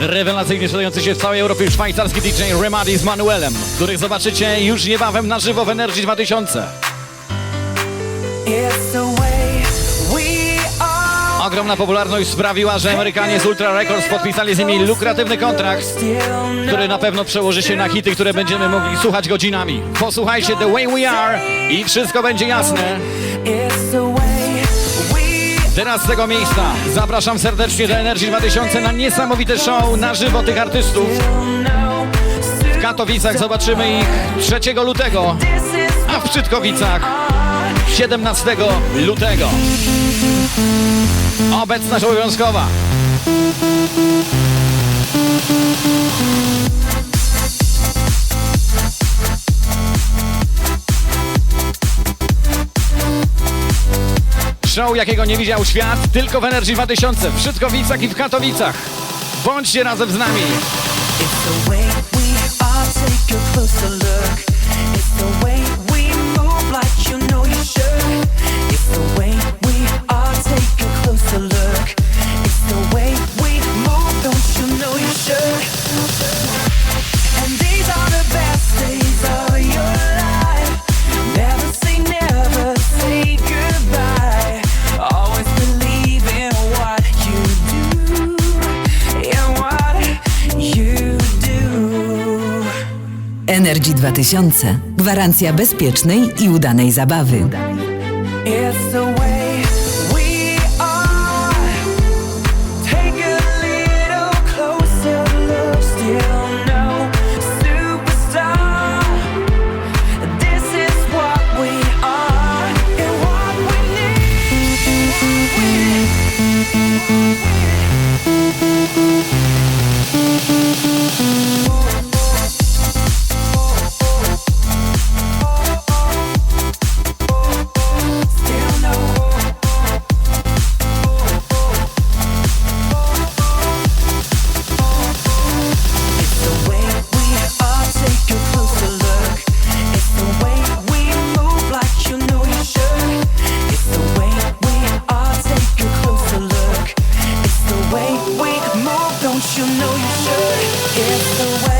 Rewelacyjnie sprzedający się w całej Europie szwajcarski DJ Remadi z Manuelem, których zobaczycie już niebawem na żywo w Energy 2000. It's the way we are. Ogromna popularność sprawiła, że Amerykanie z Ultra Records podpisali z nimi lukratywny kontrakt, który na pewno przełoży się na hity, które będziemy mogli słuchać godzinami. Posłuchajcie The Way We Are i wszystko będzie jasne. Teraz z tego miejsca zapraszam serdecznie do Energy 2000 na niesamowite show na żywo tych artystów. W Katowicach zobaczymy ich 3 lutego, a w Czytkowicach 17 lutego. Obecność obowiązkowa. Show, jakiego nie widział świat, tylko w Energy 2000, w Czytkowicach i w Katowicach. Bądźcie razem z nami. It's the way we are. Take a. Energy 2000. Gwarancja bezpiecznej i udanej zabawy. It's the Don't you know you should? It's the way.